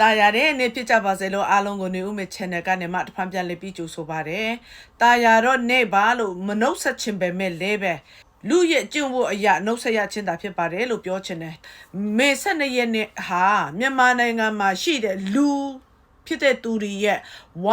တာယာတဲ့နေ့ဖြစ်ကြပါစေလို့အားလုံးကိုနေဦးမေ channel ကနေမှတစ်ဖန်ပြန်လေးပြီးကြိုဆိုပါရယ်။တာယာတော့နေပါလို့မနှုတ်ဆက်ချင်ပဲမဲ့လဲပဲ။လူရဲ့ကျင့်ဝတ်အရာနှုတ်ဆက်ရချင်းတာဖြစ်ပါတယ်လို့ပြောချင်တယ်။မေ12ရက်နေ့ဟာမြန်မာနိုင်ငံမှာရှိတဲ့လူဖြစ်တဲ့သူတွေရဲ့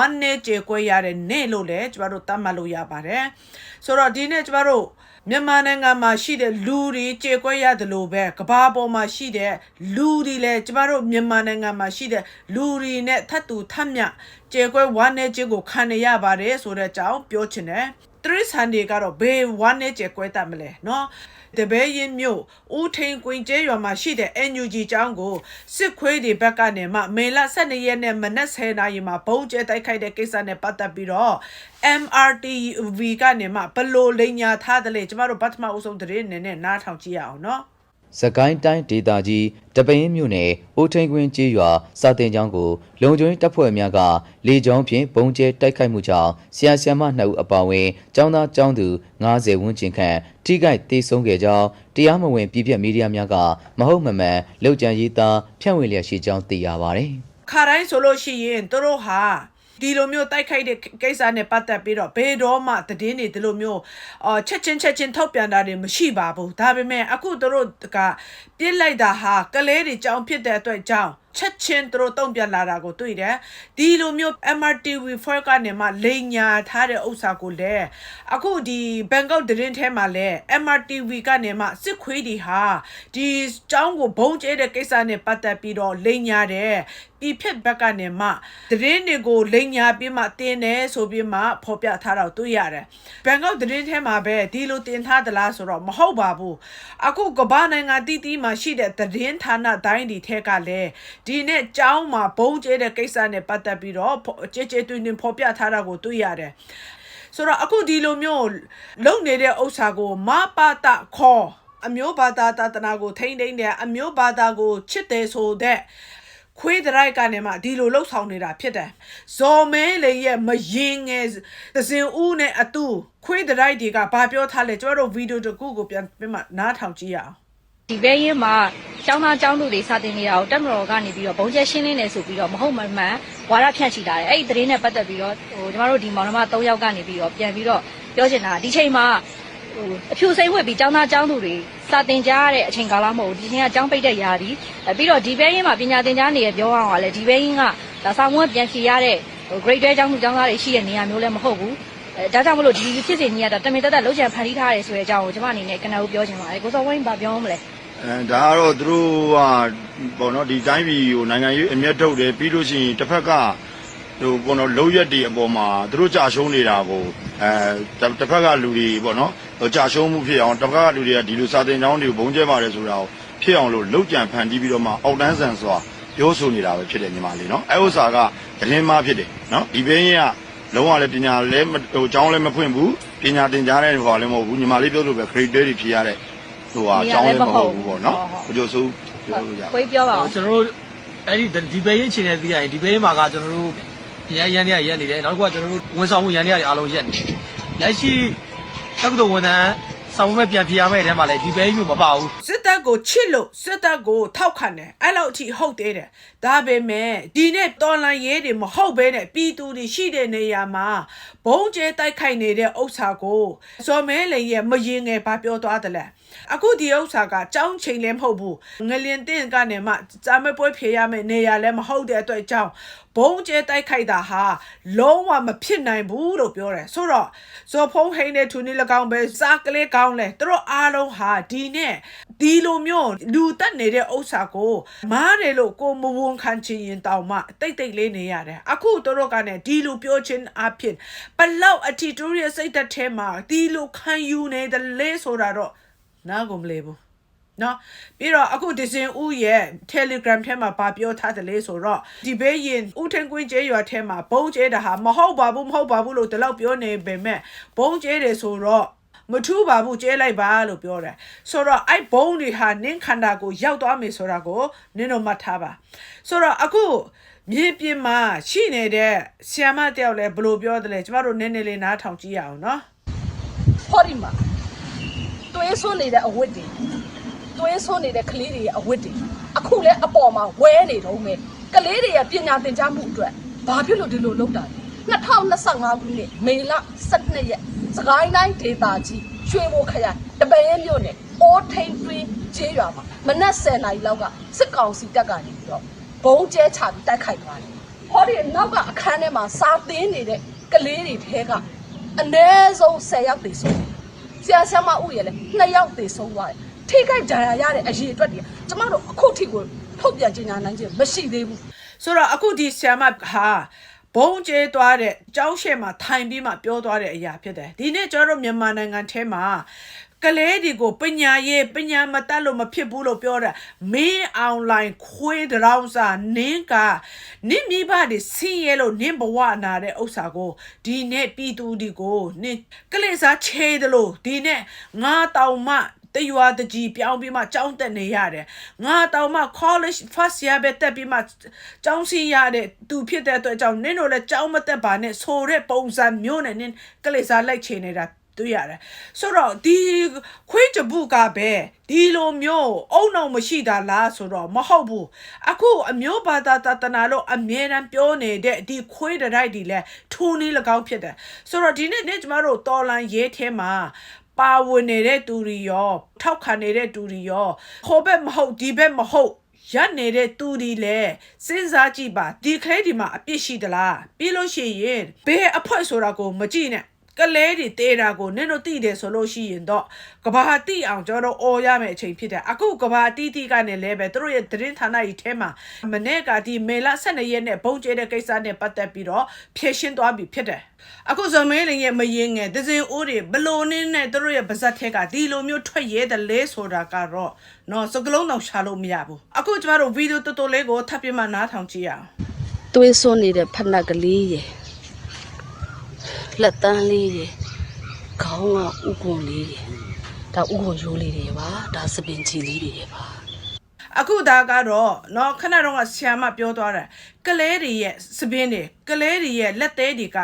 one နဲ့ကြေကွဲရတဲ့နေ့လို့လည်းကျမတို့သတ်မှတ်လို့ရပါတယ်။ဆိုတော့ဒီနေ့ကျမတို့ မြန်မာနိုင်ငံမှာရှိတဲ့လူတွေကြေကွဲရတယ်လို့ပဲကဘာပေါ်မှာရှိတဲ့လူတွေလည်းကျမတို့မြန်မာနိုင်ငံမှာရှိတဲ့လူတွေနဲ့ထပ်တူထပ်မြကြေကွဲဝမ်းနေခြင်းကိုခံရရပါတယ်ဆိုတဲ့အကြောင်းပြောချင်တယ်။ တရိษံတွေကတော့ဘေးဝမ်းနေကြေကွဲတတ်မလဲနော်။တပည့်ရင်မြို့ဦးထိန်ကွင်ကျဲရွာမှာရှိတဲ့ NUG ကျောင်းကိုစစ်ခွေးတွေဘက်ကနေမှမေလ12ရက်နေ့မနက်10:00နာရီမှာဘုံကျဲတိုက်ခိုက်တဲ့ကိစ္စနဲ့ပတ်သက်ပြီးတော့ MRTV ကနေမှဘလို့လိန်ညာထားတယ်လေကျမတို့ဗတ်ထမအုပ်ဆုံးသတင်းနဲ့နဲ့နားထောင်ကြည့်ရအောင်နော် စကိုင်းတိုင်းဒေသကြီးတပင်းမြို့နယ်အိုထိန်ကွင်းကျေးရွာစာတင်ကျောင်းကိုလုံခြုံရေးတပ်ဖွဲ့များကလေကြောင်းဖြင့်ပုံကျဲတိုက်ခိုက်မှုကြောင့်ဆရာဆရာမ2ဦးအပါအဝင်ကျောင်းသားကျောင်းသူ90ဝန်းကျင်ခန့်ထိခိုက်ဒေဆုံးခဲ့ကြောင်းတရားမဝင်ပြည်ပြမီဒီယာများကမဟုတ်မမှန်လောက်ကျန်ရေးသားဖြန့်ဝေလျက်ရှိကြောင်းသိရပါတယ်။ခါတိုင်းဆိုလို့ရှိရင်သူတို့ဟာ ဒီလိုမျိုးတိုက်ခိုက်တဲ့ကိစ္စနဲ့ပတ်သက်ပြီးတော့ဘယ်တော့မှသတင်းတွေဒီလိုမျိုးအော်ချက်ချင်းချက်ချင်းထုတ်ပြန်တာတွေမရှိပါဘူးဒါပေမဲ့အခုသူတို့ကပြစ်လိုက်တာဟာကလေးတွေကြောင်းဖြစ်တဲ့အတွက်ကြောင့်ချက်ချင်းသူတို့တုံ့ပြန်လာတာကိုတွေ့တယ်ဒီလိုမျိုး MRTV4 ကနေမှလိန်ညာထားတဲ့ဥစ္စာကိုလည်းအခုဒီဘန်ကောက်သတင်းထဲမှာလည်း MRTV ကနေမှစစ်ခွေးတွေဟာဒီကျောင်းကိုဘုံကျဲတဲ့ကိစ္စနဲ့ပတ်သက်ပြီးတော့လိန်ညာတယ်ဒီဖြစ်ဘက်ကနေမှသတင်းတွေကိုလိန်ညာပြီးမှတင်းတယ်ဆိုပြီးမှဖော်ပြထားတော့တွေ့ရတယ်ဘန်ကောက်သတင်းထဲမှာပဲဒီလိုတင်ထားသလားဆိုတော့မဟုတ်ပါဘူးအခုကမ္ဘာနိုင်ငံတီးတီးမှာရှိတဲ့သတင်းဌာနတိုင်းဒီထဲကလည်းဒီနဲ့ကျောင်းမှာဘုံကျဲတဲ့ကိစ္စနဲ့ပတ်သက်ပြီးတော့ကြဲကြဲတွင်တွင်ဖော်ပြထားတာကိုတွေ့ရတယ်ဆိုတော့အခုဒီလိုမျိုးလုံနေတဲ့ဥစ္စာကိုမပါတခေါ်အမျိုးဘာသာတာတနာကိုထိမ့်သိမ့်တယ်အမျိုးဘာသာကိုချစ်တယ်ဆိုတဲ့ခွေးဒရိုက်ကနေမှဒီလိုလှုပ်ဆောင်နေတာဖြစ်တယ်။ဇော်မဲလေရဲ့မရင်ငယ်သစင်ဦးနဲ့အတူခွေးဒရိုက်တွေကဘာပြောထားလဲကျွန်တော်တို့ဗီဒီယိုတစ်ခုကိုပြန်ပြန်မှနားထောင်ကြည့်ရအောင် ဒီဘဲရင်မှာကျောင်းသားကျောင်းသူတွေစာတင်နေတာကိုတက်မတော်ကနေပြီးတော့ဘုံကျဲရှင်းလင်းနေဆိုပြီးတော့မဟုတ်မမှန်ဝါရဖြန့်ချီလာတယ်အဲ့ဒီသတင်းနဲ့ပတ်သက်ပြီးတော့ဟိုကျမတို့ဒီမောင်နှမ၃ယောက်ကနေပြီးတော့ပြန်ပြီးတော့ပြောချင်တာဒီချိန်မှာဟိုအဖြူစိမ့်ဝက်ပြီးကျောင်းသားကျောင်းသူတွေစာတင်ကြရတဲ့အချိန်ကာလမဟုတ်ဘူးဒီချိန်ကကျောင်းပိတ်တဲ့ຢာဒီအဲပြီးတော့ဒီဘဲရင်မှာပညာသင်ကြားနေရပြောအောင်ကလည်းဒီဘဲရင်ကဒါဆောင်ဝက်ပြန်ဖြေရတဲ့ဟို grade 12ကျောင်းသူကျောင်းသားတွေရှိတဲ့နေရာမျိုးလည်းမဟုတ်ဘူးအဲဒါကြောင့်မလို့ဒီဖြစ်စဉ်ကြီးကတော့တမင်တက်တက်လှုပ်ချံဖန်တီးထားရဲဆိုတဲ့အကြောင်းကိုကျွန်မအနေနဲ့ကနဦးပြောချင်ပါတယ်ကိုစောဝင်းဘာပြောမလဲ အဲဒါကတော့သူတို့ကပေါ့နော်ဒီတိုင်းပြည်ကိုနိုင်ငံရေးအမျက်ထုတ်တယ်ပြီးလို့ရှိရင်တစ်ဖက်ကဟိုပေါ့နော်လုံရက်တွေအပေါ်မှာသူတို့ကြာရှုံးနေတာကိုအဲတစ်ဖက်ကလူတွေပေါ့နော်ဟိုကြာရှုံးမှုဖြစ်အောင်တစ်ဖက်ကလူတွေကဒီလိုစာတင်ကြောင်းတွေကိုဘုံကျဲပါတယ်ဆိုတာကိုဖြစ်အောင်လို့လုံကြံဖန်တီးပြီးတော့မှအောက်တန်းဆန်စွာပြောဆိုနေတာပဲဖြစ်တယ်ညီမလေးနော်အဲဥစ္စာကသတင်းမှားဖြစ်တယ်နော်ဒီဘင်းကြီးကလုံးဝလည်းပညာလည်းမဟိုကျောင်းလည်းမဖွင့်ဘူးပညာသင်ကြားတဲ့ဟိုလည်းမဟုတ်ဘူးညီမလေးပြောလို့ပဲ grade တွေဖြေရတဲ့ ဟိုဟာကျောင်းလည်းမဟုတ်ဘူးပေါ့နော်ဘယ်လိုဆိုပြောလို့ရခွေးပြောပါအောင်ကျွန်တော်တို့အဲ့ဒီဒီဘေးရင်ချင်းနေသိရရင်ဒီဘေးမှာကကျွန်တော်တို့ရန်ရန်ရရက်နေတယ်နောက်တစ်ခုကကျွန်တော်တို့ဝန်ဆောင်မှုရန်ရတွေအားလုံးရက်နေတယ်လက်ရှိတက္ကသိုလ်ဝန်ထမ်းဆောင်မဲ့ပြန်ပြရမယ့်အဲထဲမှာလည်းဒီဘေးမျိုးမပါဘူးစစ်တပ်ကိုချစ်လို့စစ်တပ်ကိုထောက်ခံတယ်အဲ့လောက်အထိဟုတ်သေးတယ်ဒါပေမဲ့ဒီနေ့တော်လန်ရေးတွေမဟုတ်ဘဲနဲ့ပြည်သူတွေရှိတဲ့နေရာမှာဘုံကျဲတိုက်ခိုက်နေတဲ့ဥစ္စာကိုစော်မဲလေရဲ့မရင်ငယ်ဘာပြောသွားတယ်လဲ အခုဒီဥစ္စာကကြောင်းချိန်လည်းမဟုတ်ဘူးငလင်တင်ကနေမှစာမပွဲဖြေရမယ့်နေရာလည်းမဟုတ်တဲ့အတွက်ကြောင့်ဘုံကျဲတိုက်ခိုက်တာဟာလုံးဝမဖြစ်နိုင်ဘူးလို့ပြောတယ်ဆိုတော့ဇော်ဖုံးဟိန်းတဲ့သူနေ၎င်းပဲစားကလေးကောင်းလဲသူတို့အားလုံးဟာဒီနဲ့ဒီလိုမျိုးလူတက်နေတဲ့ဥစ္စာကိုမားတယ်လို့ကိုမဝန်ခံချင်ရင်တောင်မှတိတ်တိတ်လေးနေရတယ်အခုသူတို့ကလည်းဒီလိုပြောချင်းအဖြစ်ဘလောက်အထီတူရဲ့စိတ်သက်ထဲမှာဒီလိုခံယူနေတယ်လေဆိုတာတော့ နားကုန်မလဲဘူးနော်ပြီးတော့အခုဒီဇင်ဦးရဲ့ Telegram ထဲမှာဗာပြောထားတယ်လေဆိုတော့ဒီဘေးရင်ဦးထင်ကွင်းကျဲရွာထဲမှာဘုံကျဲတာဟာမဟုတ်ပါဘူးမဟုတ်ပါဘူးလို့ဒီလောက်ပြောနေပေမဲ့ဘုံကျဲတယ်ဆိုတော့မထူးပါဘူးကျဲလိုက်ပါလို့ပြောတယ်ဆိုတော့အဲ့ဘုံတွေဟာနင်းခန္ဓာကိုရောက်သွားမယ်ဆိုတာကိုနင်းတို့မှတ်ထားပါဆိုတော့အခုမြေပြင်မှာရှိနေတဲ့ဆီယမတယောက်လဲဘယ်လိုပြောတယ်လဲကျမတို့နည်းနည်းလေးနားထောင်ကြည့်ရအောင်နော်ဖော်ဒီမှာ တွဲဆွနေတဲ့အဝတ်တွေတွဲဆွနေတဲ့ကလေးတွေရဲ့အဝတ်တွေအခုလဲအပေါ်မှာဝဲနေတော့မယ်ကလေးတွေရဲ့ပညာသင်ကြားမှုအတွက်ဘာဖြစ်လို့ဒီလိုလုပ်တာလဲ2025ခုနှစ်မေလ12ရက်စကိုင်းတိုင်းဒေသကြီးရွှေဘိုခရိုင်တပည့်မြို့နယ်အိုးထိန်တွင်းကျေးရွာမှာမနက်10:00နာရီလောက်ကစစ်ကောင်စီတပ်ကနေပြီးတော့ဘုံကျဲချပြီးတိုက်ခိုက်သွားတယ်။ဟောဒီနောက်ကအခန်းထဲမှာစာသင်နေတဲ့ကလေးတွေထဲကအနည်းဆုံး10ယောက်သေဆုံးတယ်။ဆ ရာဆရာမဥရလည်း2ယောက်သေဆုံးသွားတယ်။ထိခိုက်ဒဏ်ရာရတဲ့အရေးအတွက်တွေကျမတို့အခုထိကိုထုတ်ပြန်ကြေညာနိုင်ခြင်းမရှိသေးဘူး။ဆိုတော့အခုဒီဆီယမဟာ ဘုံကျဲသွားတဲ့ကြောင်းရှဲမှာထိုင်ပြီးမှပြောသွားတဲ့အရာဖြစ်တယ်ဒီနေ့ကျွန်တော်တို့မြန်မာနိုင်ငံထဲမှာကလေးတွေကိုပညာရေးပညာမတတ်လို့မဖြစ်ဘူးလို့ပြောတာမင်းအွန်လိုင်းခွေးတရောင်းစာနင်းကနင်းမိဘတွေဆင်းရဲလို့နင်းဘဝနာတဲ့ဥစ္စာကိုဒီနေ့ပြည်သူတွေကိုနင်းကလေးစားချေတယ်လို့ဒီနေ့ငါတောင်မှ တရွာတကြီးပြောင်းပြီးမှကျောင်းတက်နေရတယ်ငါတောင်မှ college first year ပဲတက်ပြီးမှကျောင်းစီရတဲ့သူဖြစ်တဲ့အတွက်ကြောင့်နင်းတို့လည်းကျောင်းမတက်ပါနဲ့ဆိုတဲ့ပုံစံမျိုးနဲ့နင်းကလေးစားလိုက်ချင်နေတာတွေ့ရတယ်ဆိုတော့ဒီခွေးကြပုကပဲဒီလိုမျိုးအုံအောင်မရှိတာလားဆိုတော့မဟုတ်ဘူးအခုအမျိုးဘာသာတတနာလို့အမြဲတမ်းပြောနေတဲ့ဒီခွေးတဲ့တိုက်ဒီလဲထိုးနေ၎င်းဖြစ်တယ်ဆိုတော့ဒီနေ့နေ့ကျမတို့တော်လန်ရေးထဲမှာ ပါဝင်နေတဲ့သူတွေရော ထောက်ခံနေတဲ့သူတွေရောဟိုဘက်မဟုတ်ဒီဘက်မဟုတ်ရနေတဲ့သူတွေလည်းစဉ်းစားကြည့်ပါဒီကလေးဒီမှာအပြစ်ရှိသလားပြီးလို့ရှိရင်ဘယ်အဖွဲဆိုတာကိုမကြည့်နဲ့ ကလေးတွေတေးတာကိုနင်တို့သိတယ်ဆိုလို့ရှိရင်တော့ကဘာတိအောင်ကျွန်တော်တို့အော်ရမယ်အချိန်ဖြစ်တယ်အခုကဘာတိတိကနေလဲပဲသူတို့ရဲ့သတင်းဌာနကြီးထဲမှာမနေ့ကဒီမေလ12ရက်နဲ့ဘုံကျဲတဲ့ကိစ္စနဲ့ပတ်သက်ပြီးတော့ဖြည့်ရှင်းသွားပြီဖြစ်တယ်အခုဇမေးလင်ရဲ့မရင်ငယ်ဒဇင်အိုးတွေဘလို့နင်းနဲ့သူတို့ရဲ့ပါဇက်ထဲကဒီလိုမျိုးထွက်ရဲတယ်လဲဆိုတာကတော့နော်စကလုံးတော့ရှာလို့မရဘူးအခုကျမတို့ဗီဒီယိုတော်တော်လေးကိုထပ်ပြမနားထောင်ကြည့်ရအောင်သွေးစွန်းနေတဲ့ဖက်နှက်ကလေးရယ် လက်တန်းလေးရယ်ခေါင်းကဥကွန်လေးရယ်ဒါဥကွန်ရိုးလေးတွေပါဒါစပင်ချီလေးတွေပါ အခုဒါကတော့เนาะခဏတော့ကဆ iam မပြောသွားတာကလေးတွေရဲ့စပင်းတွေကလေးတွေရဲ့လက်သေးတွေက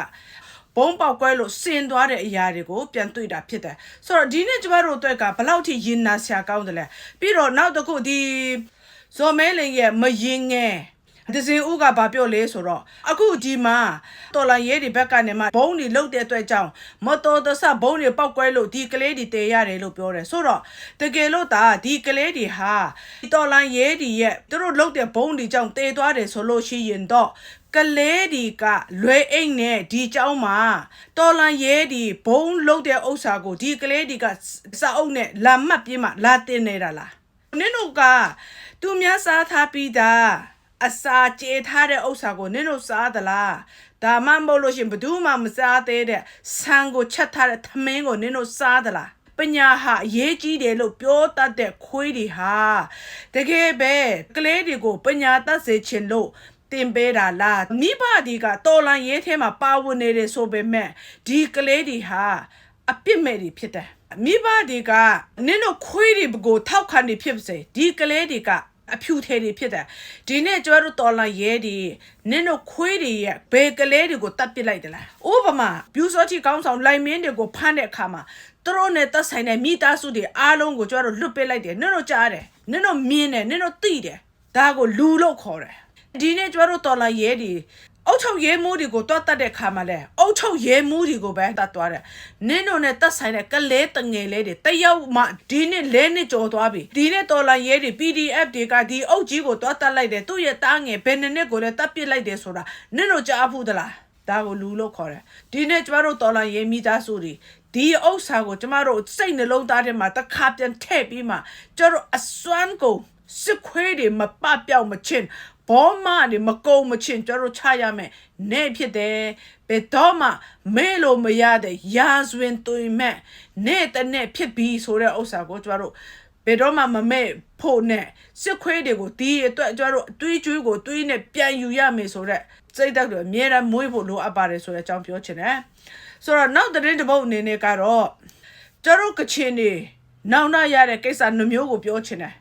ဘုံပေါက်ကွဲလို့စင်သွားတဲ့အရာတွေကိုပြန်တွေ့တာဖြစ်တယ်ဆိုတော့ဒီနေ့ကျမတို့အတွက်ကဘယ်လောက်ထိရင်နာဆရာကောင်းတယ်လဲပြီးတော့နောက်တစ်ခုဒီဇော်မဲလင်ရဲ့မရင်ငယ် ဒဇင်ဦးကဘာပြောလဲဆိုတော့အခုဒီမှာတော်လာရဲဒီဘက်ကနေမှဘုံတွေလုတ်တဲ့အတွက်ကြောင့်မတော်တဆဘုံတွေပောက်ကွဲလို့ဒီကလေးတွေတေရတယ်လို့ပြောတယ်ဆိုတော့တကယ်လို့ဒါဒီကလေးတွေဟာတော်လာရဲဒီရဲ့သူတို့လုတ်တဲ့ဘုံတွေကြောင့်တေသွားတယ်ဆိုလို့ရှိရင်တော့ကလေးဒီကလွယ်အိတ်နဲ့ဒီเจ้าမှာတော်လန်ရဲဒီဘုံလုတ်တဲ့ဥစ္စာကိုဒီကလေးဒီကစာအုပ်နဲ့လာမှတ်ပြမှလာတင်နေတာလားနင်တို့ကသူများစားထားပြီးသား အစာကြေထားတဲ့ဥစ္စာကိုနင်တို့စားသလားဒါမှမဟုတ်လို့ရှရင်ဘယ်သူမှမစားသေးတဲ့ဆန်ကိုချက်ထားတဲ့သမင်းကိုနင်တို့စားသလားပညာဟာအရေးကြီးတယ်လို့ပြောတတ်တဲ့ခွေးတွေဟာတကယ်ပဲကလေးတွေကိုပညာတတ်စေချင်လို့တင်ပေးတာလားမိဘဒီကတော်လန်ရေးထဲမှာပါဝင်နေတယ်ဆိုပေမဲ့ဒီကလေးတွေဟာအပြစ်မဲ့တွေဖြစ်တယ်မိဘတွေကနင်တို့ခွေးတွေကိုထောက်ခံနေဖြစ်ပါစေဒီကလေးတွေက အဖြူထဲတွေဖြစ်တယ်ဒီနေ့ကျမတို့တော်လန်ရဲတွေနင်တို့ခွေးတွေရဲ့ဘယ်ကလေးတွေကိုတတ်ပစ်လိုက်တယ်လားဥပမာပြူစောချီကောင်းဆောင်လိုင်မင်းတွေကိုဖမ်းတဲ့အခါမှာသူတို့နဲ့သက်ဆိုင်တဲ့မိသားစုတွေအားလုံးကိုကျမတို့လွတ်ပေးလိုက်တယ်နင်တို့ကြားတယ်နင်တို့မြင်တယ်နင်တို့သိတယ်ဒါကိုလူလို့ခေါ်တယ်ဒီနေ့ကျမတို့တော်လန်ရဲတွေ အုတ်ချုပ်ရဲမှုတွေကိုတွတ်တတ်တဲ့ခါမှာလဲအုတ်ချုပ်ရဲမှုတွေကိုပဲတတ်သွားတယ်နင်းတို့နဲ့တက်ဆိုင်တဲ့ကလေးတငယ်လေးတွေတယောက်မှဒီနေ့လဲနှစ်ကြော်သွားပြီဒီနေ့တော်လာရဲတွေ PDF တွေကဒီအုတ်ကြီးကိုတွတ်တတ်လိုက်တယ်သူ့ရဲ့တားငယ်ဘယ်နှစ်နှစ်ကိုလဲတတ်ပစ်လိုက်တယ်ဆိုတာနင်းတို့ကြားဘူးသလားဒါကိုလူလို့ခေါ်တယ်ဒီနေ့ကျမတို့တော်လာရဲမိသားစုတွေဒီဥစ္စာကိုကျမတို့စိတ်နှလုံးသားထဲမှာတစ်ခါပြန်ထည့်ပြီးမှကျမတို့အစွမ်းကုန်စစ်ခွေးတွေမပပြောက်မချင်း ဘောမတွေမကုံမချင်းကျတို့ချရမယ်နေဖြစ်တယ်ဘယ်တော့မှမဲလို့မရတဲ့ရာဇဝင်သွင်မဲ့နေတနဲ့ဖြစ်ပြီးဆိုတဲ့ဥစ္စာကိုကျတို့ဘယ်တော့မှမမဲ့ဖို့နဲ့စစ်ခွေးတွေကိုဒီအတွက်ကျတို့အတွေးကျွေးကိုတွေးနဲ့ပြန်ယူရမယ်ဆိုတဲ့စိတ်ဓာတ်တွေအများအားမွေးဖို့လိုအပ်ပါတယ်ဆိုတဲ့အကြောင်းပြောချင်တယ်ဆိုတော့နောက်တဲ့တစ်ပုတ်အနေနဲ့ကတော့ကျတို့ကချင်နေနောင်တရတဲ့ကိစ္စနှမျိုးကိုပြောချင်တယ်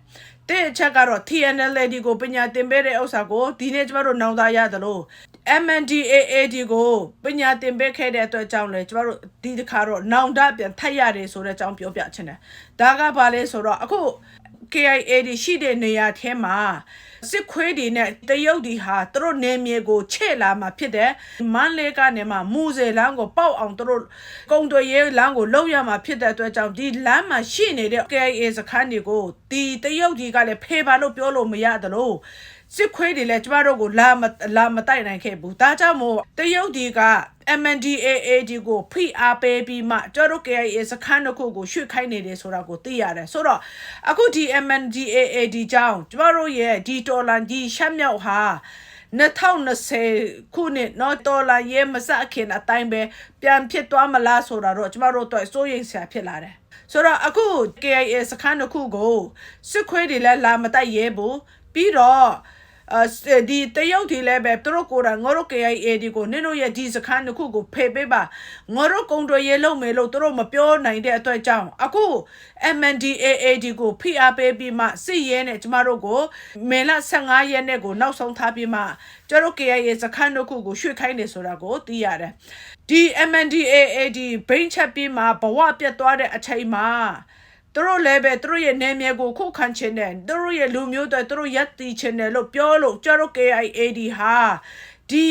တဲ့အချက်ကတော့ TNLD ကိုပညာသင်ပေးတဲ့ဥစ္စာကိုဒီနေ့ကျမတို့နောင်တရတယ်လို့ MNDAAD ကိုပညာသင်ပေးခဲ့တဲ့အတွက်ကြောင့်လေကျမတို့ဒီတစ်ခါတော့နောင်တပြန်ထပ်ရတယ်ဆိုတဲ့အကြောင်းပြောပြချင်တယ်ဒါကဘာလဲဆိုတော့အခု KIA တွေရှိတဲ့နေရာထဲမှာစစ်ခွေးတွေနဲ့တရုတ်တွေဟာသူတို့နေမြေကိုချဲ့လာမှာဖြစ်တယ်မန်လေးကနေမှမူဇေလန်းကိုပေါက်အောင်သူတို့ကုံတွေရဲလမ်းကိုလုံးရမှာဖြစ်တဲ့အတွက်ကြောင့်ဒီလမ်းမှာရှိနေတဲ့ KIA စခန်းတွေကိုဒီတရုတ်တွေကလည်းဖေးပါလို့ပြောလို့မရသလို စစ်ခွေးတွေလည်းကျမတို့ကိုလာမလာမတိုက်နိုင်ခဲ့ဘူးဒါကြောင့်မို့တရုတ်တွေက MNDAA ဒီကိုဖိအားပေးပြီးမှကျတို့ KIA စခန်းတစ်ခုကိုရွှေ့ခိုင်းနေတယ်ဆိုတာကိုသိရတယ်ဆိုတော့အခုဒီ MNDAA ဒီကြောင့်ကျမတို့ရဲ့ဒီတော်လန်ဒီရှမ်းမြောက်ဟာ2020ခုနှစ်နော်တော်လာရဲမစခင်အတိုင်းပဲပြန်ဖြစ်သွားမလားဆိုတာတော့ကျမတို့တော့စိုးရိမ်စရာဖြစ်လာတယ်ဆိုတော့အခု KIA စခန်းတစ်ခုကိုစစ်ခွေးတွေလည်းလာမတိုက်ရဲဘူးပြီးတော့ အဒီတရုတ်ဒီလည်းပဲသူတို့ကိုယ်တိုင်ငါတို့ KIA ဒီကိုနင်တို့ရဲ့ဒီစခန်းတစ်ခုကိုဖေပေးပါငါတို့ကုံတွေရေလုံးမယ်လို့သူတို့မပြောနိုင်တဲ့အတွက်ကြောင့်အခု MNDAA ဒီကိုဖိအားပေးပြီးမှစစ်ရဲနဲ့ကျမတို့ကိုမေလ15ရက်နေ့ကိုနောက်ဆုံးထားပြီးမှကျတို့ KIA စခန်းတစ်ခုကိုရွှေ့ခိုင်းနေဆိုတာကိုသိရတယ်ဒီ MNDAA ဒီဘိန်းချက်ပြီးမှဘဝပြတ်သွားတဲ့အချိန်မှာ သူတို့လည်းပဲသူတို့ရဲ့နေမြေကိုခုခံချင်တယ်သူတို့ရဲ့လူမျိုးတွေသူတို့ရက်တီချင်တယ်လို့ပြောလို့ကျတို့ KIAD ဟာဒီ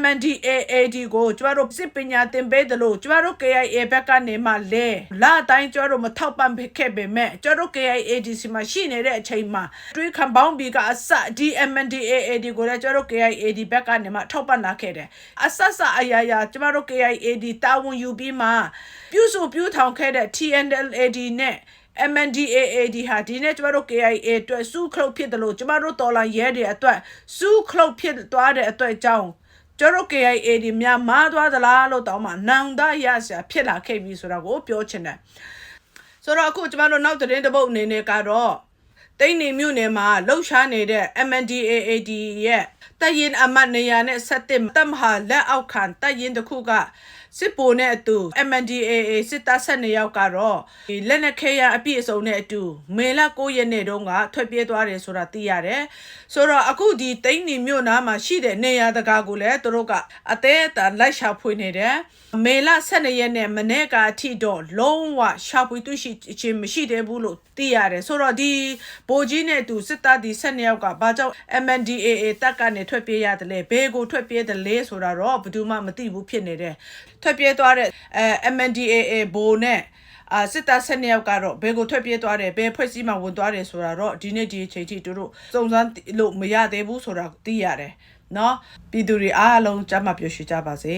MNDAAD ကိုကျတို့စစ်ပညာသင်ပေးတယ်လို့ကျတို့ KIA ဘက်ကနေမှလဲလာတိုင်းကျတို့မထောက်ပံ့ခဲ့ပေမဲ့ကျတို့ KIAD စီမှာရှိနေတဲ့အချိန်မှာတွေးခံပေါင်းပြီးကအစဒီ MNDAAD ကိုလည်းကျတို့ KIAD ဘက်ကနေမှထောက်ပံ့လာခဲ့တယ်အစစအရာရာကျတို့ KIAD တာဝန်ယူပြီးမှပြုစုပြုထောင်ခဲ့တဲ့ TNLAD နဲ့ MNDAAD ဟာဒီနေ့ကျမတို့ KIA အတွက်စူးခလုတ်ဖြစ်တယ်လို့ကျမတို့တော်လာရဲတွေအတွက်စူးခလုတ်ဖြစ်သွားတဲ့အတွက်ကြောင့်ကျတို့ KIA ဒီများမားသွားသလားလို့တောင်းမှနောင်တရစရာဖြစ်လာခဲ့ပြီဆိုတာကိုပြောချင်တယ်ဆိုတော့အခုကျမတို့နောက်သတင်းတစ်ပုဒ်အနေနဲ့ကတော့တိတ်နေမြို့နယ်မှာလှုပ်ရှားနေတဲ့ MNDAAD ရဲ့တပ်ရင်အမတ်နေရာနဲ့ဆက်တဲ့တမဟာလက်အောက်ခံတပ်ရင်တစ်ခုက စစ်ပိုနဲ့အတူ MNDAA စစ်တပ်ဆက်နေရောက်ကတော့ဒီလက်နက်ခဲယမ်းအပြည့်အစုံနဲ့အတူမေလ9ရက်နေ့တုန်းကထွက်ပြေးသွားတယ်ဆိုတာသိရတယ်။ဆိုတော့အခုဒီတိန်းနီမြို့နားမှာရှိတဲ့နေရာတကာကိုလည်းသူတို့ကအသေးအတန်လိုက်ရှာဖွေနေတယ်။မေလ12ရက်နေ့မနေ့ကအထိတော့လုံးဝရှာဖွေတွေ့ရှိခြင်းမရှိသေးဘူးလို့သိရတယ်။ဆိုတော့ဒီဘိုကြီးနဲ့အတူစစ်တပ်ဒီ12ယောက်ကဘာကြောင့် MNDAA တပ်ကနေထွက်ပြေးရတယ်လဲ။ဘယ်ကိုထွက်ပြေးတယ်လဲဆိုတာတော့ဘယ်သူမှမသိဘူးဖြစ်နေတယ်။ထွက်ပြေးသွားတဲ့အဲ MNDAA ဘိုနဲ့အာစစ်တပ်၁၂ယောက်ကတော့ဘယ်ကိုထွက်ပြေးသွားတယ်ဘယ်ဖွဲ့စည်းမှဝင်သွားတယ်ဆိုတာတော့ဒီနေ့ဒီအချိန်ထိတို့တို့စုံစမ်းလို့မရသေးဘူးဆိုတာသိရတယ်နော်ပြည်သူတွေအားလုံးကြမ်းမပျော်ရွှင်ကြပါစေ